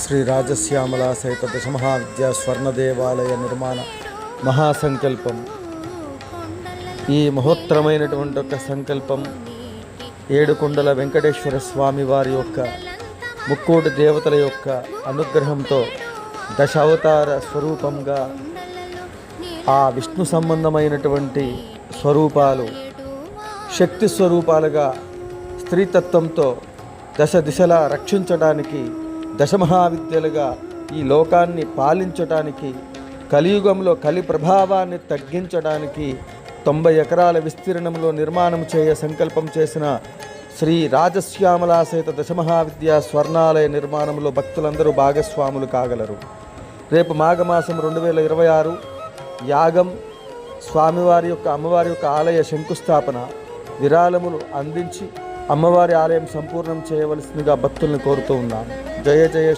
శ్రీ రాజశ్యామల సహిత దశమహావిద్యా స్వర్ణ దేవాలయ నిర్మాణ మహాసంకల్పం. ఈ మహోత్తరమైనటువంటి ఒక సంకల్పం ఏడుకొండల వెంకటేశ్వర స్వామి వారి యొక్క ముక్కోటి దేవతల యొక్క అనుగ్రహంతో దశావతార స్వరూపంగా ఆ విష్ణు సంబంధమైనటువంటి స్వరూపాలు శక్తి స్వరూపాలుగా స్త్రీతత్వంతో దశ దిశలా రక్షించడానికి దశమహావిద్యలుగా ఈ లోకాన్ని పాలించటానికి కలియుగంలో కలి ప్రభావాన్ని తగ్గించడానికి తొంభై ఎకరాల విస్తీర్ణంలో నిర్మాణం చేయ సంకల్పం చేసిన శ్రీ రాజశ్యామలా సహిత దశమహావిద్యా స్వర్ణాలయ నిర్మాణంలో భక్తులందరూ భాగస్వాములు కాగలరు. రేపు మాఘమాసం రెండు వేల ఇరవై ఆరు యాగం స్వామివారి యొక్క అమ్మవారి యొక్క ఆలయ శంకుస్థాపన విరాళములు అందించి అమ్మవారి ఆలయం సంపూర్ణం చేయవలసిందిగా భక్తుల్ని కోరుతూ ఉన్నాను. 这些这些。